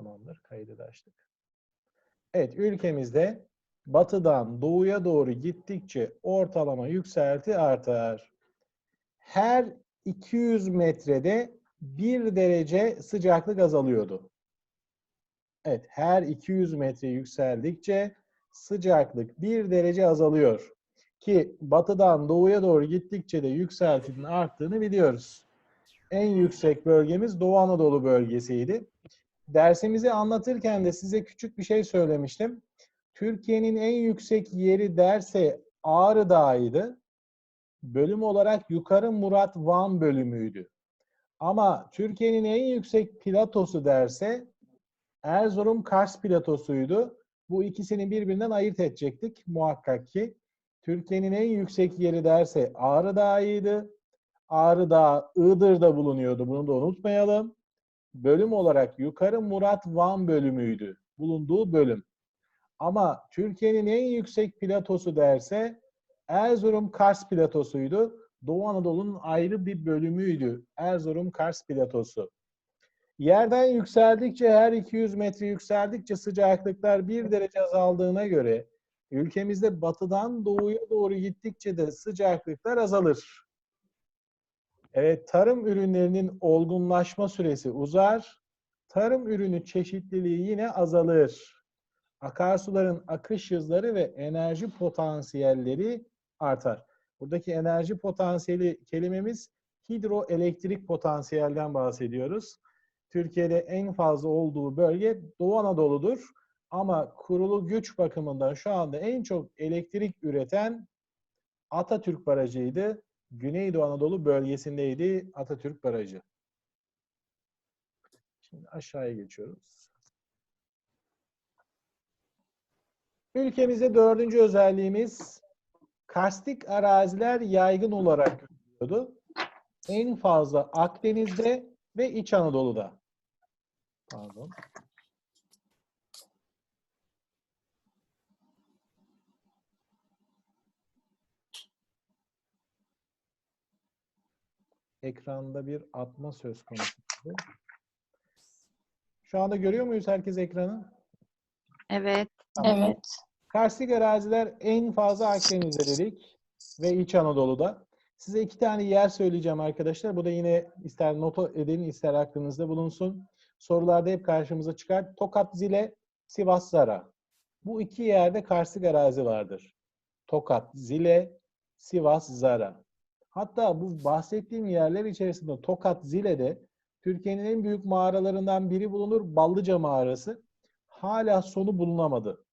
Tamamdır. Kaydı da açtık. Evet, ülkemizde batıdan doğuya doğru gittikçe ortalama yükselti artar. Her 200 metrede 1 derece sıcaklık azalıyordu. Evet, her 200 metre yükseldikçe sıcaklık 1 derece azalıyor. Ki batıdan doğuya doğru gittikçe de yükseltinin arttığını biliyoruz. En yüksek bölgemiz Doğu Anadolu bölgesiydi. Dersimizi anlatırken de size küçük bir şey söylemiştim. Türkiye'nin en yüksek yeri derse Ağrı Dağı'ydı. Bölüm olarak Yukarı Murat Van bölümüydü. Ama Türkiye'nin en yüksek platosu derse Erzurum Kars platosuydu. Bu ikisini birbirinden ayırt edecektik muhakkak ki. Türkiye'nin en yüksek yeri derse Ağrı Dağı'ydı. Ağrı Dağı Iğdır'da bulunuyordu. Bunu da unutmayalım. Bölüm olarak Yukarı Murat Van bölümüydü. Bulunduğu bölüm. Ama Türkiye'nin en yüksek platosu derse Erzurum Kars platosuydu. Doğu Anadolu'nun ayrı bir bölümüydü. Erzurum Kars platosu. Yerden yükseldikçe her 200 metre yükseldikçe sıcaklıklar 1 derece azaldığına göre ülkemizde batıdan doğuya doğru gittikçe de sıcaklıklar azalır. Evet, tarım ürünlerinin olgunlaşma süresi uzar. Tarım ürünü çeşitliliği yine azalır. Akarsuların akış hızları ve enerji potansiyelleri artar. Buradaki enerji potansiyeli kelimemiz hidroelektrik potansiyelden bahsediyoruz. Türkiye'de en fazla olduğu bölge Doğu Anadolu'dur. Ama kurulu güç bakımından şu anda en çok elektrik üreten Atatürk Barajı'ydı. Güneydoğu Anadolu bölgesindeydi Atatürk Barajı. Şimdi aşağıya geçiyoruz. Ülkemizde dördüncü özelliğimiz karstik araziler yaygın olarak görülüyordu. En fazla Akdeniz'de ve İç Anadolu'da. Pardon. Ekranda bir atma söz konusu. Şu anda görüyor muyuz herkes ekranı? Evet. Tamam. Evet. Karstik araziler en fazla Akdeniz'de dedik ve İç Anadolu'da. Size iki tane yer söyleyeceğim arkadaşlar. Bu da yine ister not edin ister aklınızda bulunsun. Sorularda hep karşımıza çıkar. Tokat Zile, Sivas Zara. Bu iki yerde karstik arazi vardır. Tokat Zile, Sivas Zara. Hatta bu bahsettiğim yerler içerisinde Tokat Zile'de Türkiye'nin en büyük mağaralarından biri bulunur. Ballıca Mağarası. Hala sonu bulunamadı.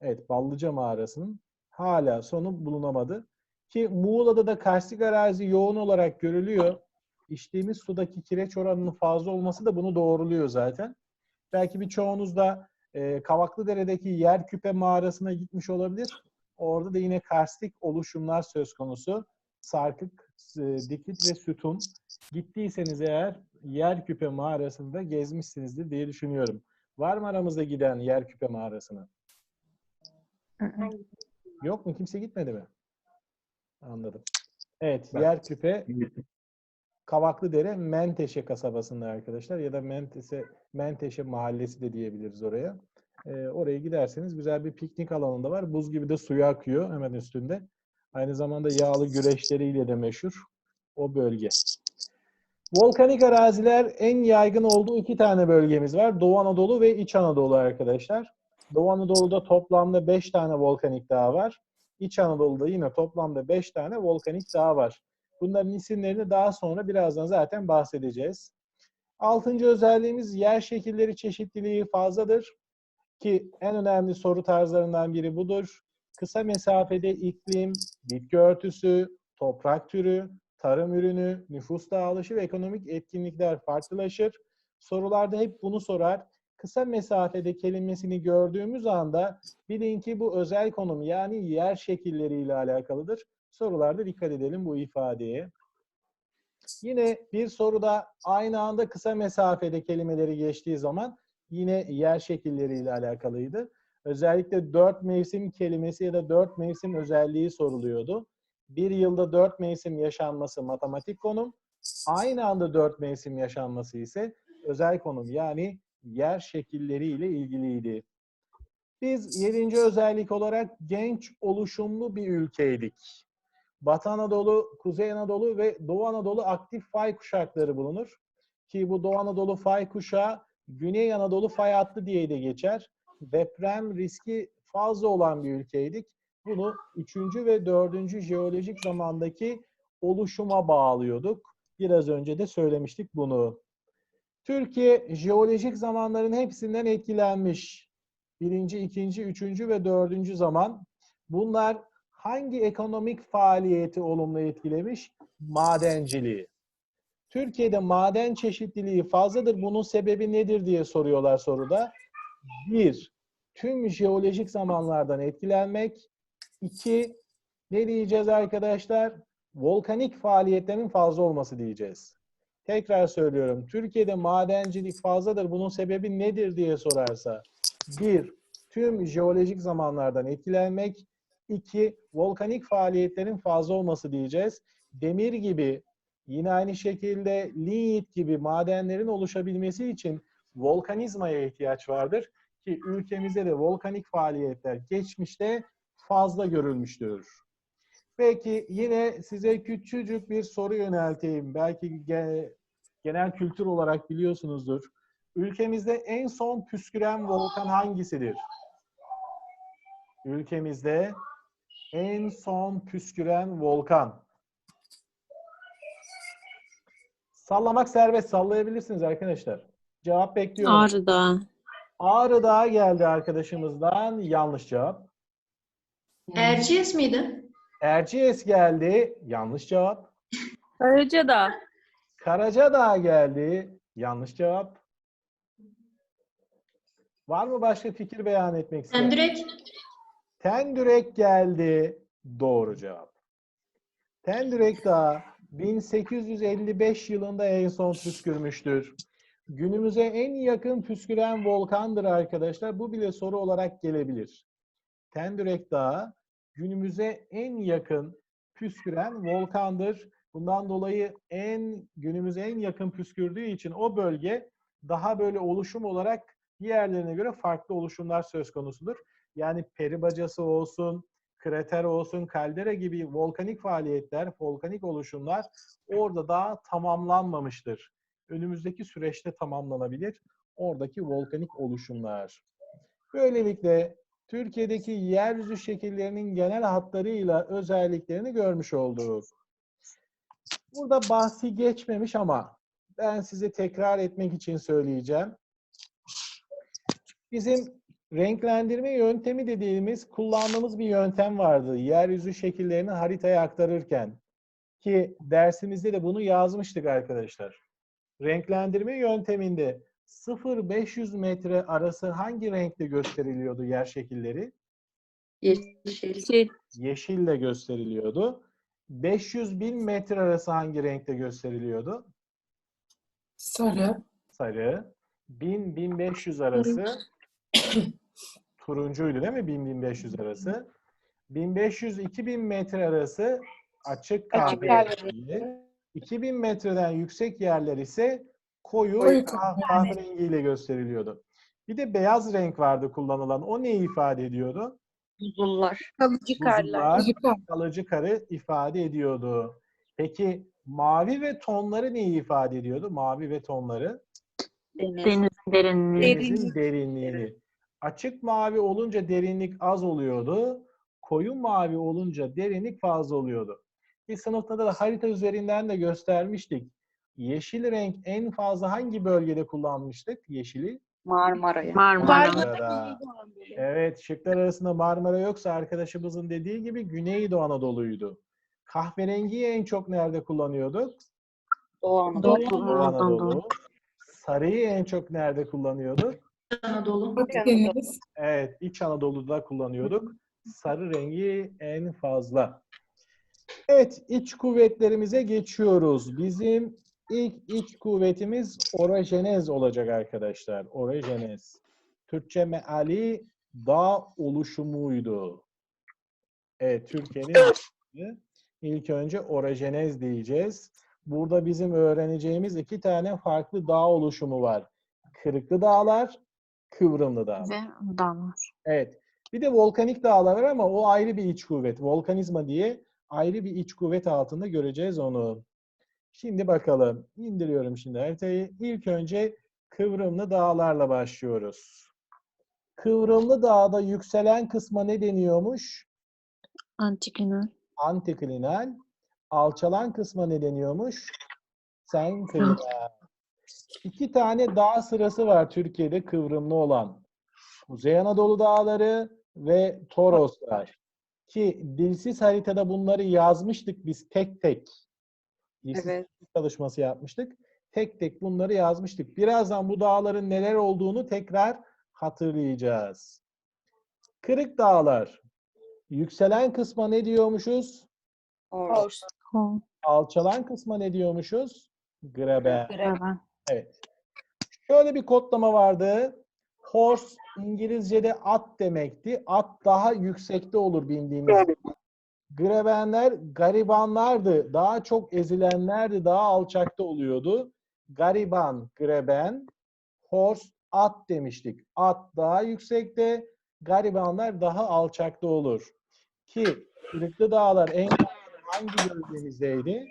Evet, Ballıca Mağarası'nın hala sonu bulunamadı. Ki Muğla'da da karstik arazi yoğun olarak görülüyor. İçtiğimiz sudaki kireç oranının fazla olması da bunu doğruluyor zaten. Belki birçoğunuz da e, Kavaklıdere'deki Yerküpe mağarasına gitmiş olabilir. Orada da yine karstik oluşumlar söz konusu. Sarkık, e, dikit ve sütun. Gittiyseniz eğer Yerküpe mağarasında gezmişsinizdir diye düşünüyorum. Var mı aramızda giden Yerküpe mağarasına? Yok mu? Kimse gitmedi mi? Anladım. Evet, Yerküpe Kavaklıdere Menteşe kasabasında arkadaşlar ya da Menteşe, Menteşe mahallesi de diyebiliriz oraya. Ee, oraya giderseniz güzel bir piknik alanında var. Buz gibi de suyu akıyor hemen üstünde. Aynı zamanda yağlı güreşleriyle de meşhur o bölge. Volkanik araziler en yaygın olduğu iki tane bölgemiz var. Doğu Anadolu ve İç Anadolu arkadaşlar. Doğu Anadolu'da toplamda 5 tane volkanik dağ var. İç Anadolu'da yine toplamda 5 tane volkanik dağ var. Bunların isimlerini daha sonra birazdan zaten bahsedeceğiz. Altıncı özelliğimiz yer şekilleri çeşitliliği fazladır. Ki en önemli soru tarzlarından biri budur. Kısa mesafede iklim, bitki örtüsü, toprak türü, tarım ürünü, nüfus dağılışı ve ekonomik etkinlikler farklılaşır. Sorularda hep bunu sorar. Kısa mesafede kelimesini gördüğümüz anda bilin ki bu özel konum yani yer şekilleriyle alakalıdır. Sorularda dikkat edelim bu ifadeye. Yine bir soruda aynı anda kısa mesafede kelimeleri geçtiği zaman yine yer şekilleriyle alakalıydı. Özellikle dört mevsim kelimesi ya da dört mevsim özelliği soruluyordu. Bir yılda dört mevsim yaşanması matematik konum. Aynı anda dört mevsim yaşanması ise özel konum yani yer şekilleriyle ilgiliydi. Biz yedinci özellik olarak genç oluşumlu bir ülkeydik. Batı Anadolu, Kuzey Anadolu ve Doğu Anadolu aktif fay kuşakları bulunur. Ki bu Doğu Anadolu fay kuşağı Güney Anadolu fay hattı diye de geçer. Deprem riski fazla olan bir ülkeydik. Bunu 3. ve 4. jeolojik zamandaki oluşuma bağlıyorduk. Biraz önce de söylemiştik bunu. Türkiye jeolojik zamanların hepsinden etkilenmiş. Birinci, ikinci, üçüncü ve dördüncü zaman. Bunlar hangi ekonomik faaliyeti olumlu etkilemiş? Madenciliği. Türkiye'de maden çeşitliliği fazladır. Bunun sebebi nedir diye soruyorlar soruda. Bir, tüm jeolojik zamanlardan etkilenmek. İki, ne diyeceğiz arkadaşlar? Volkanik faaliyetlerin fazla olması diyeceğiz. Tekrar söylüyorum. Türkiye'de madencilik fazladır. Bunun sebebi nedir diye sorarsa. Bir, tüm jeolojik zamanlardan etkilenmek. İki, volkanik faaliyetlerin fazla olması diyeceğiz. Demir gibi, yine aynı şekilde linyit gibi madenlerin oluşabilmesi için volkanizmaya ihtiyaç vardır. Ki ülkemizde de volkanik faaliyetler geçmişte fazla görülmüştür. Peki yine size küçücük bir soru yönelteyim. Belki ge- genel kültür olarak biliyorsunuzdur. Ülkemizde en son püsküren volkan hangisidir? Ülkemizde en son püsküren volkan. Sallamak serbest. Sallayabilirsiniz arkadaşlar. Cevap bekliyorum. Ağrı Dağı. Ağrı Dağı geldi arkadaşımızdan. Yanlış cevap. Erciyes miydi? Erciyes geldi. Yanlış cevap. Karacadağ. Karacadağ geldi. Yanlış cevap. Var mı başka fikir beyan etmek isteyen? Endürek. Tendürek geldi. Doğru cevap. Tendürek Dağı 1855 yılında en son püskürmüştür. Günümüze en yakın püsküren volkandır arkadaşlar. Bu bile soru olarak gelebilir. Tendürek Dağı günümüze en yakın püsküren volkandır. Bundan dolayı en günümüze en yakın püskürdüğü için o bölge daha böyle oluşum olarak diğerlerine göre farklı oluşumlar söz konusudur. Yani peri bacası olsun, krater olsun, kaldera gibi volkanik faaliyetler, volkanik oluşumlar orada daha tamamlanmamıştır. Önümüzdeki süreçte tamamlanabilir oradaki volkanik oluşumlar. Böylelikle Türkiye'deki yeryüzü şekillerinin genel hatlarıyla özelliklerini görmüş olduk. Burada bahsi geçmemiş ama ben size tekrar etmek için söyleyeceğim. Bizim renklendirme yöntemi dediğimiz kullandığımız bir yöntem vardı. Yeryüzü şekillerini haritaya aktarırken. Ki dersimizde de bunu yazmıştık arkadaşlar. Renklendirme yönteminde 0-500 metre arası hangi renkte gösteriliyordu yer şekilleri? Yeşil. Yeşil. Yeşille gösteriliyordu. 500-1000 metre arası hangi renkte gösteriliyordu? Sarı. Sarı. 1000-1500 arası turuncuydu değil mi? 1000-1500 arası. 1500-2000 metre arası açık Açık kahverengi. 2000 metreden yüksek yerler ise koyu, Koyu kahverengi. kahverengiyle gösteriliyordu. Bir de beyaz renk vardı kullanılan. O neyi ifade ediyordu? Buzullar. Kalıcı Buzullar, Kalıcı karı ifade ediyordu. Peki mavi ve tonları neyi ifade ediyordu? Mavi ve tonları Deniz derinliği. denizin derinliğini. Açık mavi olunca derinlik az oluyordu. Koyu mavi olunca derinlik fazla oluyordu. Bir sınıfta da harita üzerinden de göstermiştik. Yeşil renk en fazla hangi bölgede kullanmıştık yeşili? Marmara'ya. Marmara. Marmara. Evet, şıklar arasında Marmara yoksa arkadaşımızın dediği gibi Güneydoğu Anadolu'ydu. Kahverengiyi en çok nerede kullanıyorduk? Doğu Anadolu. Doğu Anadolu. Sarıyı en çok nerede kullanıyorduk? Anadolu. Evet, İç Anadolu'da kullanıyorduk. Sarı rengi en fazla. Evet, iç kuvvetlerimize geçiyoruz. Bizim ilk iç kuvvetimiz orojenez olacak arkadaşlar. Orojenez. Türkçe meali dağ oluşumuydu. Evet, Türkiye'nin ilk önce orojenez diyeceğiz. Burada bizim öğreneceğimiz iki tane farklı dağ oluşumu var. Kırıklı Dağlar, Kıvrımlı Dağlar. Ve dağlar. Evet. Bir de volkanik dağlar var ama o ayrı bir iç kuvvet. Volkanizma diye ayrı bir iç kuvvet altında göreceğiz onu. Şimdi bakalım. İndiriyorum şimdi haritayı. İlk önce Kıvrımlı Dağlarla başlıyoruz. Kıvrımlı Dağ'da yükselen kısma ne deniyormuş? Antiklinal. Antiklinal. Alçalan kısma ne deniyormuş? Senklinal. İki tane dağ sırası var Türkiye'de kıvrımlı olan. Kuzey Anadolu Dağları ve Toroslar. Ki dilsiz haritada bunları yazmıştık biz tek tek. Dilsiz Evet. çalışması yapmıştık. Tek tek bunları yazmıştık. Birazdan bu dağların neler olduğunu tekrar hatırlayacağız. Kırık dağlar. Yükselen kısma ne diyormuşuz? Hol. Alçalan kısma ne diyormuşuz? Graben. Graben. Evet. Şöyle bir kodlama vardı. Horse İngilizce'de at demekti. At daha yüksekte olur bildiğimiz gibi. Grebenler garibanlardı. Daha çok ezilenlerdi. Daha alçakta oluyordu. Gariban, greben, horse, at demiştik. At daha yüksekte, garibanlar daha alçakta olur. Ki Kırıklı Dağlar en hangi bölgemizdeydi?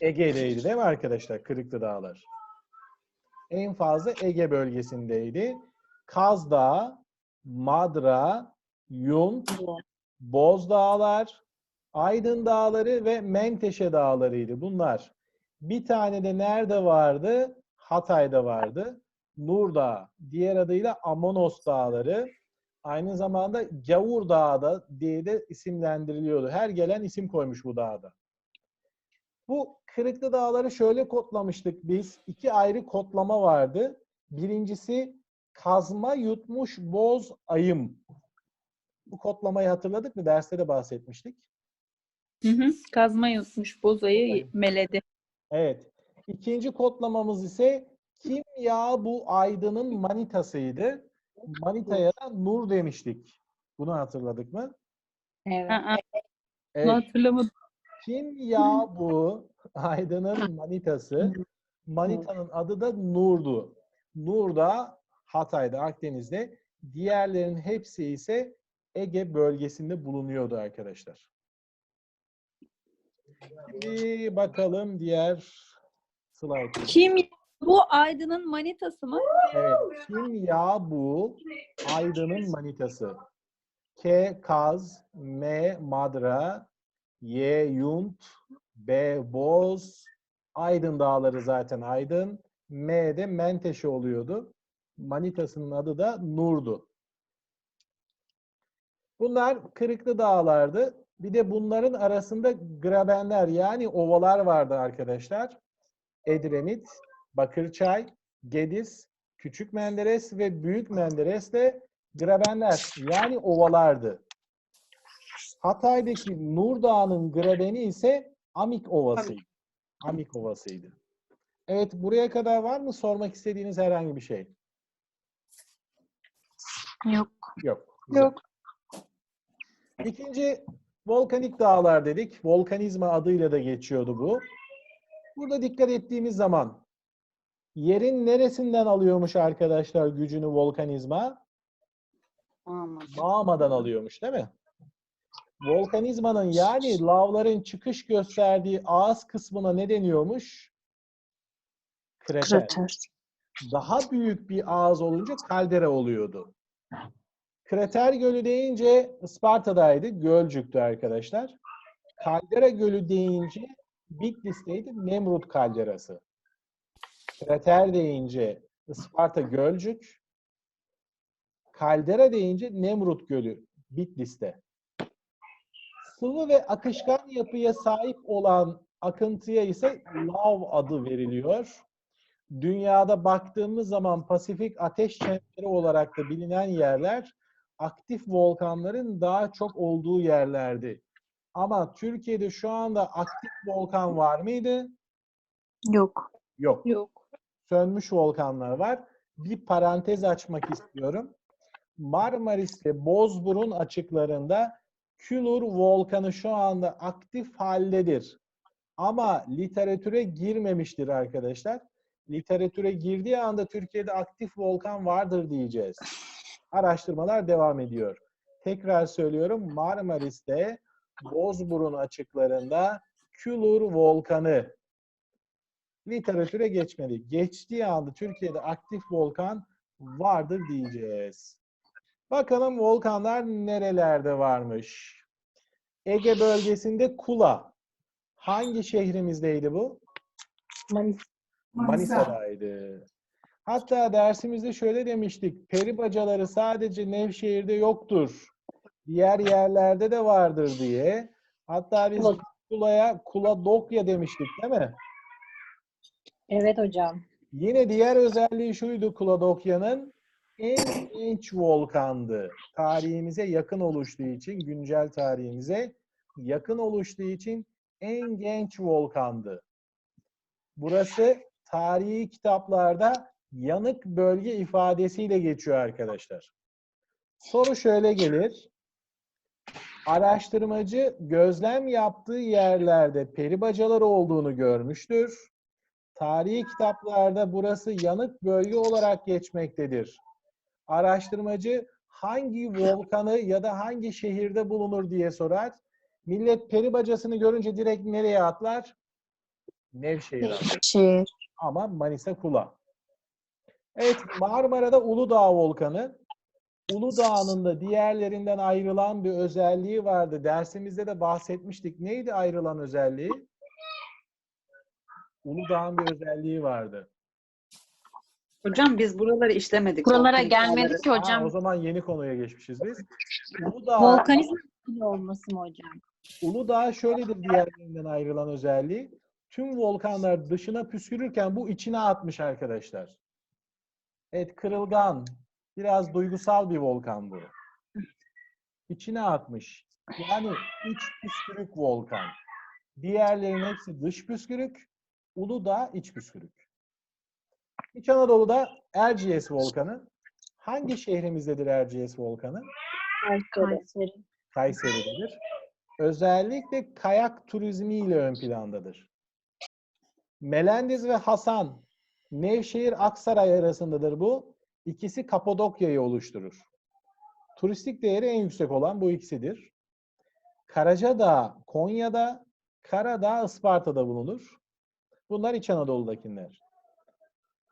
Ege'deydi değil mi arkadaşlar? Kırıklı Dağlar. En fazla Ege bölgesindeydi. Kaz Dağı, Madra, Yunt, Bozdağlar, Aydın Dağları ve Menteşe Dağları'ydı bunlar. Bir tane de nerede vardı? Hatay'da vardı. Nur Dağı, diğer adıyla Amonos Dağları. Aynı zamanda Gavur Dağı da diye de isimlendiriliyordu. Her gelen isim koymuş bu dağda. Bu Kırıklı Dağları şöyle kodlamıştık biz. İki ayrı kodlama vardı. Birincisi kazma yutmuş boz ayım. Bu kodlamayı hatırladık mı? Derste de bahsetmiştik. Hı hı. Kazma yutmuş bozayı Aynen. meledi. Evet. İkinci kodlamamız ise kim ya bu aydının manitasıydı. Manitaya da nur demiştik. Bunu hatırladık mı? Evet. Aa, Evet. bunu hatırlamadım. Kim ya bu Aydın'ın manitası? Manitanın adı da Nur'du. Nur da Hatay'da, Akdeniz'de. Diğerlerinin hepsi ise Ege bölgesinde bulunuyordu arkadaşlar. Şimdi bakalım diğer slaytı. Kim bu Aydın'ın manitası mı? Evet. Kim ya bu Aydın'ın manitası? K. Kaz M. Madra Y. Yunt B. Boz Aydın Dağları zaten Aydın. M de Menteşe oluyordu. Manitasının adı da Nur'du. Bunlar kırıklı dağlardı. Bir de bunların arasında grabenler yani ovalar vardı arkadaşlar. Edremit, Bakırçay, Gediz, Küçük Menderes ve Büyük Menderes de grabenler yani ovalardı. Hatay'daki Nur Dağı'nın grabeni ise Amik Ovası'ydı. Amik Ovası'ydı. Evet buraya kadar var mı sormak istediğiniz herhangi bir şey? Yok. Yok. Güzel. Yok. İkinci volkanik dağlar dedik. Volkanizma adıyla da geçiyordu bu. Burada dikkat ettiğimiz zaman yerin neresinden alıyormuş arkadaşlar gücünü volkanizma? Mağmadan alıyormuş değil mi? Volkanizmanın yani lavların çıkış gösterdiği ağız kısmına ne deniyormuş? Krater. Krater. Daha büyük bir ağız olunca kaldera oluyordu. Krater Gölü deyince Isparta'daydı, Gölcük'tü arkadaşlar. Kaldera Gölü deyince Bitlis'teydi, Nemrut kalderası. Krater deyince Isparta Gölcük. Kaldera deyince Nemrut Gölü Bitlis'te. Sıvı ve akışkan yapıya sahip olan akıntıya ise lav adı veriliyor. Dünyada baktığımız zaman Pasifik ateş çemberi olarak da bilinen yerler aktif volkanların daha çok olduğu yerlerdi. Ama Türkiye'de şu anda aktif volkan var mıydı? Yok. Yok. Yok. Sönmüş volkanlar var. Bir parantez açmak istiyorum. Marmaris ve Bozburun açıklarında Külur volkanı şu anda aktif haldedir. Ama literatüre girmemiştir arkadaşlar. literatüre girdiği anda Türkiye'de aktif volkan vardır diyeceğiz. Araştırmalar devam ediyor. Tekrar söylüyorum Marmaris'te Bozburun açıklarında Külur Volkanı literatüre geçmedi. Geçtiği anda Türkiye'de aktif volkan vardır diyeceğiz. Bakalım volkanlar nerelerde varmış? Ege bölgesinde Kula. Hangi şehrimizdeydi bu? Manisa. Manisa'daydı. Hatta dersimizde şöyle demiştik. Peri bacaları sadece Nevşehir'de yoktur. Diğer yerlerde de vardır diye. Hatta biz Kula- Kula'ya Kuladokya demiştik değil mi? Evet hocam. Yine diğer özelliği şuydu Kuladokya'nın en genç volkandı. Tarihimize yakın oluştuğu için, güncel tarihimize yakın oluştuğu için en genç volkandı. Burası tarihi kitaplarda yanık bölge ifadesiyle geçiyor arkadaşlar. Soru şöyle gelir. Araştırmacı gözlem yaptığı yerlerde peri bacaları olduğunu görmüştür. Tarihi kitaplarda burası yanık bölge olarak geçmektedir. Araştırmacı hangi volkanı ya da hangi şehirde bulunur diye sorar. Millet peri bacasını görünce direkt nereye atlar? Nevşehir'e atlar. Şehir. Ama Manisa Kula. Evet Marmara'da Uludağ Volkanı. Uludağ'ın da diğerlerinden ayrılan bir özelliği vardı. Dersimizde de bahsetmiştik. Neydi ayrılan özelliği? Uludağ'ın bir özelliği vardı. Hocam biz buraları işlemedik. Buralara Volkanik gelmedik ki hocam. o zaman yeni konuya geçmişiz biz. Uludağ, Volkanizm olması mı hocam? Uludağ şöyledir diğerlerinden ayrılan özelliği. Tüm volkanlar dışına püskürürken bu içine atmış arkadaşlar. Evet kırılgan, biraz duygusal bir volkan bu. İçine atmış. Yani iç püskürük volkan. Diğerlerinin hepsi dış püskürük. Uludağ iç püskürük. İç Anadolu'da Erciyes volkanı. Hangi şehrimizdedir Erciyes volkanı? Kayseri. Kayseri'dedir. Özellikle kayak turizmi ile ön plandadır. Melendiz ve Hasan, Nevşehir Aksaray arasındadır bu. İkisi Kapadokya'yı oluşturur. Turistik değeri en yüksek olan bu ikisidir. Karacadağ Konya'da, Karadağ Isparta'da bulunur. Bunlar İç Anadolu'dakiler.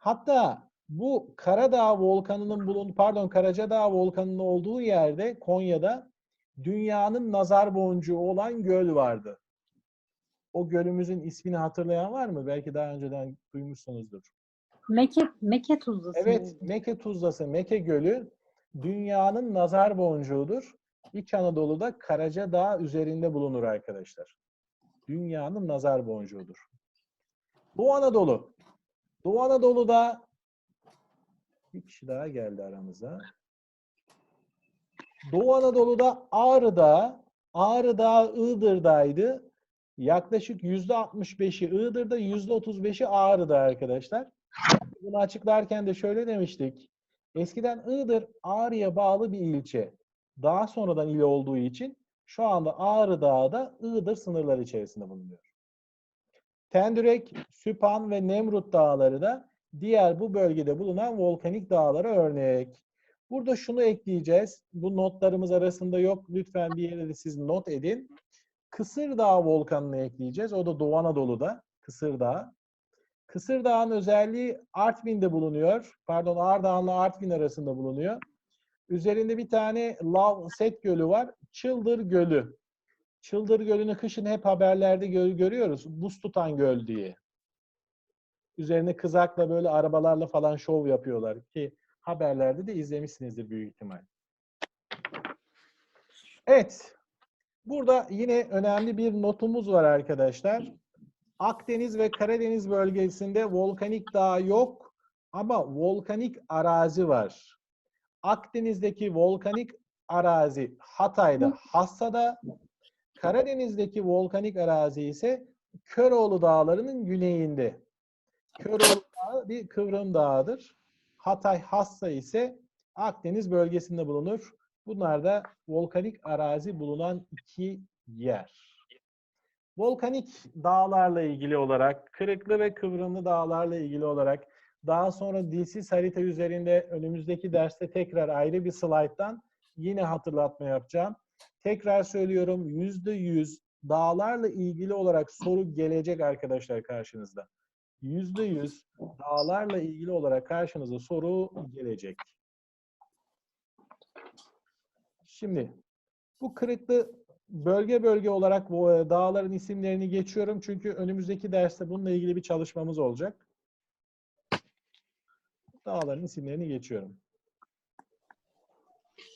Hatta bu Karadağ volkanının bulun pardon Karacadağ volkanının olduğu yerde Konya'da dünyanın nazar boncuğu olan göl vardı. O gölümüzün ismini hatırlayan var mı? Belki daha önceden duymuşsunuzdur. Meke, Meke tuzlusu. Evet, Meke Tuzlası, Meke Gölü dünyanın nazar boncuğudur. İç Anadolu'da Karacadağ üzerinde bulunur arkadaşlar. Dünyanın nazar boncuğudur. Doğu Anadolu. Doğu Anadolu'da bir kişi daha geldi aramıza. Doğu Anadolu'da Ağrı'da, Ağrı Dağı Iğdır'daydı. Yaklaşık %65'i Iğdır'da, %35'i Ağrı'da arkadaşlar. Bunu açıklarken de şöyle demiştik. Eskiden Iğdır Ağrı'ya bağlı bir ilçe. Daha sonradan il olduğu için şu anda Ağrı Dağı da Iğdır sınırları içerisinde bulunuyor. Tendürek, Süphan ve Nemrut dağları da diğer bu bölgede bulunan volkanik dağlara örnek. Burada şunu ekleyeceğiz. Bu notlarımız arasında yok. Lütfen bir yere de siz not edin. Kısırdağ volkanını ekleyeceğiz. O da Doğu Anadolu'da. Kısırdağ. Kısırdağ'ın özelliği Artvin'de bulunuyor. Pardon Ardahan'la Artvin arasında bulunuyor. Üzerinde bir tane lav set gölü var. Çıldır Gölü. Çıldır Gölü'nü kışın hep haberlerde gö- görüyoruz. Buz tutan göl diye. Üzerine kızakla böyle arabalarla falan şov yapıyorlar ki haberlerde de izlemişsinizdir büyük ihtimal. Evet. Burada yine önemli bir notumuz var arkadaşlar. Akdeniz ve Karadeniz bölgesinde volkanik dağ yok ama volkanik arazi var. Akdeniz'deki volkanik arazi Hatay'da, Hassa'da, Karadeniz'deki volkanik arazi ise Köroğlu Dağları'nın güneyinde. Köroğlu Dağı bir kıvrım dağıdır. Hatay, Hassa ise Akdeniz bölgesinde bulunur. Bunlar da volkanik arazi bulunan iki yer. volkanik dağlarla ilgili olarak, kırıklı ve kıvrımlı dağlarla ilgili olarak, daha sonra dilsiz harita üzerinde önümüzdeki derste tekrar ayrı bir slayttan yine hatırlatma yapacağım. Tekrar söylüyorum yüzde yüz dağlarla ilgili olarak soru gelecek arkadaşlar karşınızda. Yüzde yüz dağlarla ilgili olarak karşınıza soru gelecek. Şimdi bu kırıklı bölge bölge olarak bu e, dağların isimlerini geçiyorum. Çünkü önümüzdeki derste bununla ilgili bir çalışmamız olacak. Dağların isimlerini geçiyorum.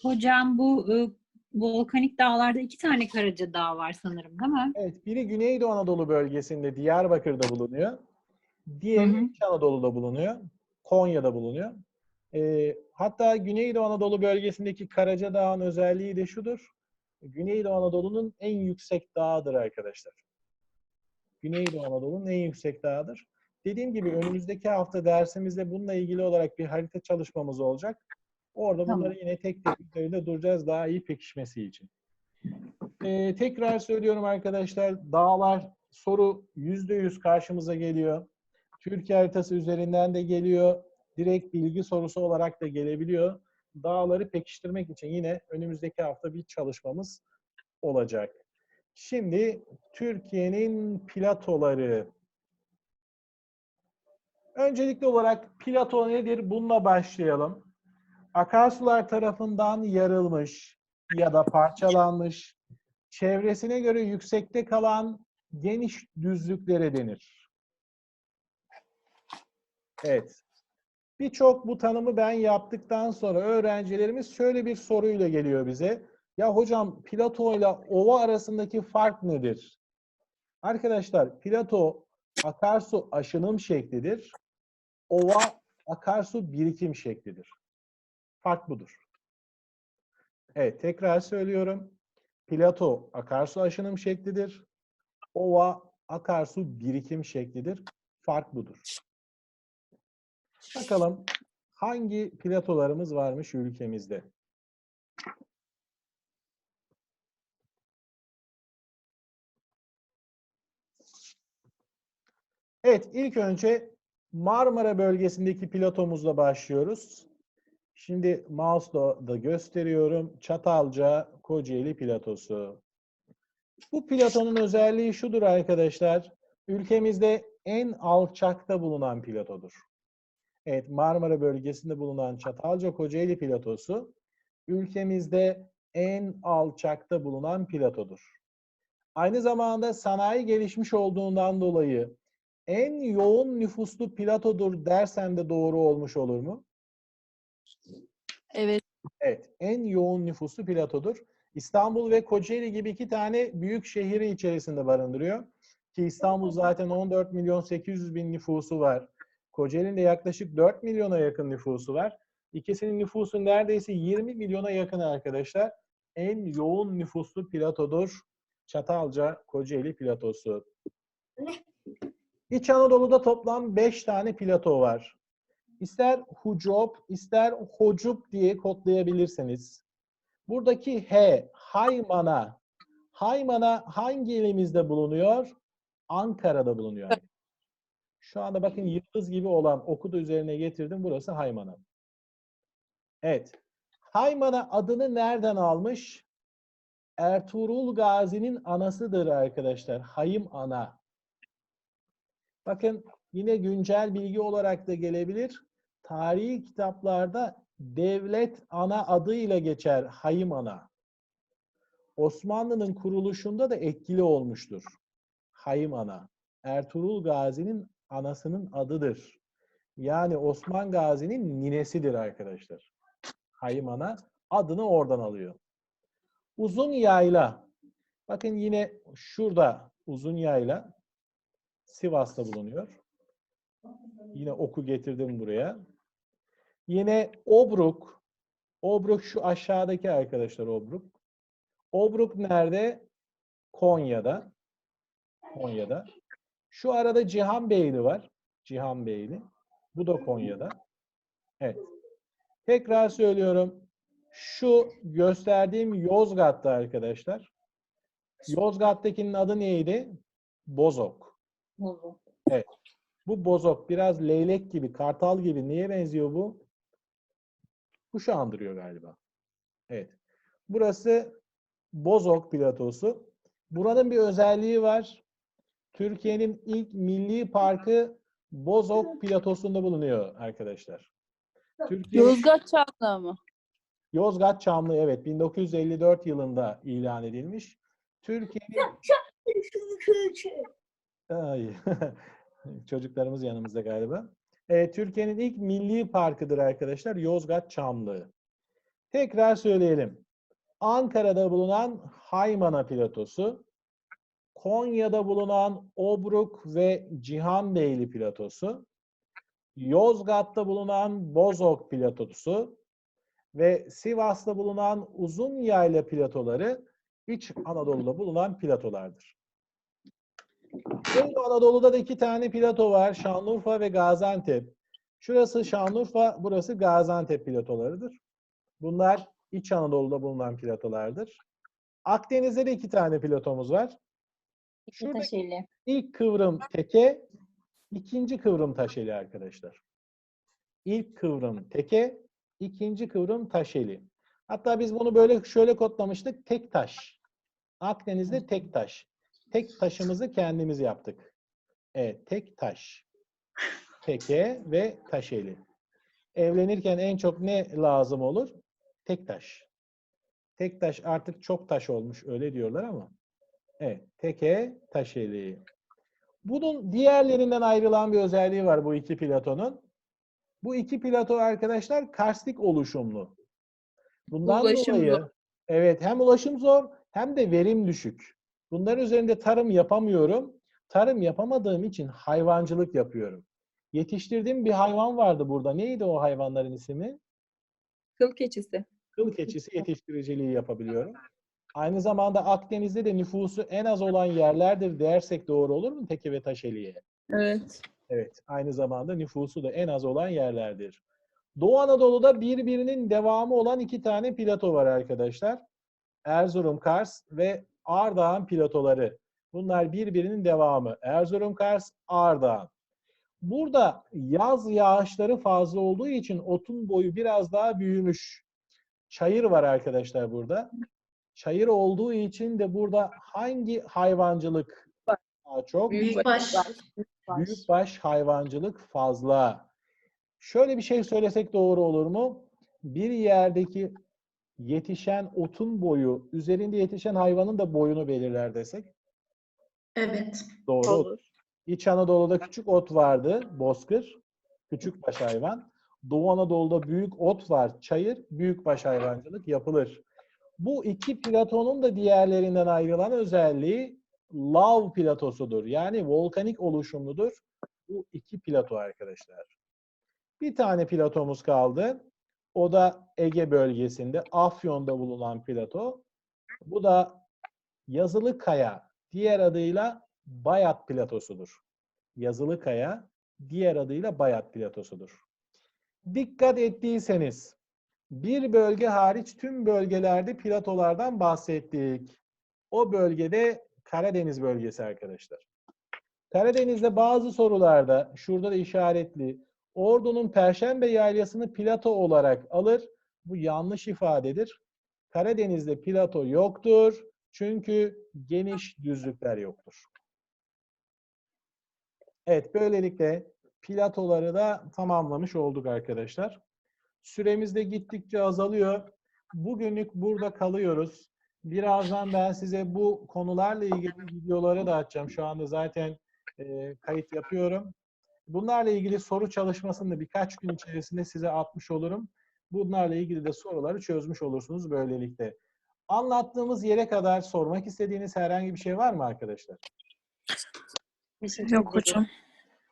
Hocam bu e, volkanik dağlarda iki tane Karaca Dağ var sanırım değil mi? Evet, biri Güneydoğu Anadolu bölgesinde Diyarbakır'da bulunuyor. Diğeri Hı hı. İç Anadolu'da bulunuyor. Konya'da bulunuyor. Ee, hatta Güneydoğu Anadolu bölgesindeki Karaca Dağ'ın özelliği de şudur. Güneydoğu Anadolu'nun en yüksek dağıdır arkadaşlar. Güneydoğu Anadolu'nun en yüksek dağıdır. Dediğim gibi önümüzdeki hafta dersimizde bununla ilgili olarak bir harita çalışmamız olacak. Orada Tamam. bunları yine tek tek üzerinde duracağız daha iyi pekişmesi için. Ee, tekrar söylüyorum arkadaşlar. Dağlar soru %100 karşımıza geliyor. Türkiye haritası üzerinden de geliyor. Direkt bilgi sorusu olarak da gelebiliyor. Dağları pekiştirmek için yine önümüzdeki hafta bir çalışmamız olacak. Şimdi Türkiye'nin platoları. Öncelikli olarak plato nedir? Bununla başlayalım. Akarsular tarafından yarılmış ya da parçalanmış, çevresine göre yüksekte kalan geniş düzlüklere denir. Evet. Birçok bu tanımı ben yaptıktan sonra öğrencilerimiz şöyle bir soruyla geliyor bize. Ya hocam plato ile ova arasındaki fark nedir? Arkadaşlar plato akarsu aşınım şeklidir. Ova akarsu birikim şeklidir. Fark budur. Evet tekrar söylüyorum. Plato akarsu aşınım şeklidir. Ova akarsu birikim şeklidir. Fark budur. Bakalım hangi platolarımız varmış ülkemizde? Evet, ilk önce Marmara bölgesindeki platomuzla başlıyoruz. Şimdi mouse'la da gösteriyorum. Çatalca Kocaeli platosu. Bu platonun özelliği şudur arkadaşlar. Ülkemizde en alçakta bulunan platodur. Evet, Marmara bölgesinde bulunan Çatalca Kocaeli platosu ülkemizde en alçakta bulunan platodur. Aynı zamanda sanayi gelişmiş olduğundan dolayı en yoğun nüfuslu platodur dersem de doğru olmuş olur mu? Evet. Evet, en yoğun nüfuslu platodur. İstanbul ve Kocaeli gibi iki tane büyük şehri içerisinde barındırıyor. Ki İstanbul zaten 14 milyon 800 bin nüfusu var. Kocaeli'nin de yaklaşık 4 milyona yakın nüfusu var. İkisinin nüfusu neredeyse 20 milyona yakın arkadaşlar. En yoğun nüfuslu platodur. Çatalca Kocaeli platosu. İç Anadolu'da toplam 5 tane plato var. İster Hucop, ister Hocup diye kodlayabilirsiniz. Buradaki H, Haymana. Haymana hangi ilimizde bulunuyor? Ankara'da bulunuyor. Şu anda bakın yıldız gibi olan oku da üzerine getirdim. Burası Haymana. Evet. Haymana adını nereden almış? Ertuğrul Gazi'nin anasıdır arkadaşlar. Hayım ana. Bakın yine güncel bilgi olarak da gelebilir. Tarihi kitaplarda devlet ana adıyla geçer Hayım ana. Osmanlı'nın kuruluşunda da etkili olmuştur. Hayım ana. Ertuğrul Gazi'nin anasının adıdır. Yani Osman Gazi'nin ninesidir arkadaşlar. Hayım ana adını oradan alıyor. Uzun yayla. Bakın yine şurada uzun yayla Sivas'ta bulunuyor. Yine oku getirdim buraya. Yine Obruk. Obruk şu aşağıdaki arkadaşlar Obruk. Obruk nerede? Konya'da. Konya'da. Şu arada Cihanbeyli var. Cihanbeyli. Bu da Konya'da. Evet. Tekrar söylüyorum. Şu gösterdiğim Yozgat'ta arkadaşlar. Yozgat'takinin adı neydi? Bozok. Bozok. Bu bozok biraz leylek gibi, kartal gibi. Neye benziyor bu? Kuşu andırıyor galiba. Evet. Burası Bozok platosu. Buranın bir özelliği var. Türkiye'nin ilk milli parkı Bozok platosunda bulunuyor arkadaşlar. Türkiye'nin Yozgat Çamlı mı? Yozgat Çamlı evet 1954 yılında ilan edilmiş. Türkiye'nin Ay. Çocuklarımız yanımızda galiba. Evet, Türkiye'nin ilk milli parkıdır arkadaşlar. Yozgat Çamlı. Tekrar söyleyelim. Ankara'da bulunan Haymana platosu, Konya'da bulunan Obruk ve Cihanbeyli platosu, Yozgat'ta bulunan Bozok platosu ve Sivas'ta bulunan Uzun Yayla platoları İç Anadolu'da bulunan platolardır. Doğu Anadolu'da da iki tane plato var. Şanlıurfa ve Gaziantep. Şurası Şanlıurfa, burası Gaziantep platolarıdır. Bunlar İç Anadolu'da bulunan platolardır. Akdeniz'de de iki tane platomuz var. Şurada Taşeli. ilk kıvrım teke, ikinci kıvrım taşeli arkadaşlar. İlk kıvrım teke, ikinci kıvrım taşeli. Hatta biz bunu böyle şöyle kodlamıştık. Tek taş. Akdeniz'de tek taş. Tek taşımızı kendimiz yaptık. Evet, tek taş. Teke ve taşeli. Evlenirken en çok ne lazım olur? Tek taş. Tek taş artık çok taş olmuş öyle diyorlar ama. Evet, teke taşeli. Bunun diğerlerinden ayrılan bir özelliği var bu iki platonun. Bu iki plato arkadaşlar karstik oluşumlu. Bundan Ulaşım dolayı zor. evet hem ulaşım zor hem de verim düşük. Bunların üzerinde tarım yapamıyorum. Tarım yapamadığım için hayvancılık yapıyorum. Yetiştirdiğim bir hayvan vardı burada. Neydi o hayvanların ismi? Kıl keçisi. Kıl keçisi yetiştiriciliği yapabiliyorum. Aynı zamanda Akdeniz'de de nüfusu en az olan yerlerdir dersek doğru olur mu Teke ve Taşeli'ye? Evet. Evet, aynı zamanda nüfusu da en az olan yerlerdir. Doğu Anadolu'da birbirinin devamı olan iki tane plato var arkadaşlar. Erzurum Kars ve Ardahan platoları. Bunlar birbirinin devamı. Erzurum Kars, Ardahan. Burada yaz yağışları fazla olduğu için otun boyu biraz daha büyümüş. Çayır var arkadaşlar burada. Çayır olduğu için de burada hangi hayvancılık daha çok? Büyükbaş. Büyükbaş hayvancılık fazla. Şöyle bir şey söylesek doğru olur mu? Bir yerdeki yetişen otun boyu, üzerinde yetişen hayvanın da boyunu belirler desek. Evet. Doğru. olur. İç Anadolu'da küçük ot vardı, bozkır, küçükbaş hayvan. Doğu Anadolu'da büyük ot var, çayır, büyükbaş hayvancılık yapılır. Bu iki platonun da diğerlerinden ayrılan özelliği lav platosudur. Yani volkanik oluşumludur. Bu iki plato arkadaşlar. Bir tane platomuz kaldı. O da Ege bölgesinde, Afyon'da bulunan plato. Bu da Yazılı Kaya, diğer adıyla Bayat platosudur. Yazılı Kaya, diğer adıyla Bayat platosudur. Dikkat ettiyseniz, bir bölge hariç tüm bölgelerde platolardan bahsettik. O bölgede Karadeniz bölgesi arkadaşlar. Karadeniz'de bazı sorularda, şurada da işaretli, Ordu'nun Perşembe Yaylası'nı plato olarak alır. Bu yanlış ifadedir. Karadeniz'de plato yoktur. Çünkü geniş düzlükler yoktur. Evet, böylelikle platoları da tamamlamış olduk arkadaşlar. Süremiz de gittikçe azalıyor. Bugünlük burada kalıyoruz. Birazdan ben size bu konularla ilgili videoları da açacağım. Şu anda zaten e, kayıt yapıyorum. Bunlarla ilgili soru çalışmasını da birkaç gün içerisinde size atmış olurum. Bunlarla ilgili de soruları çözmüş olursunuz böylelikle. Anlattığımız yere kadar sormak istediğiniz herhangi bir şey var mı arkadaşlar? Yok hocam.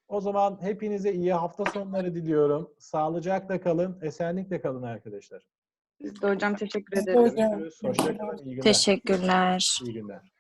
O zaman hepinize iyi hafta sonları diliyorum. Sağlıcakla kalın, esenlikle kalın arkadaşlar. Biz de hocam teşekkür ederiz. hocam. Görüşürüz. Hoşça kalın. İyi günler. Teşekkürler. İyi günler.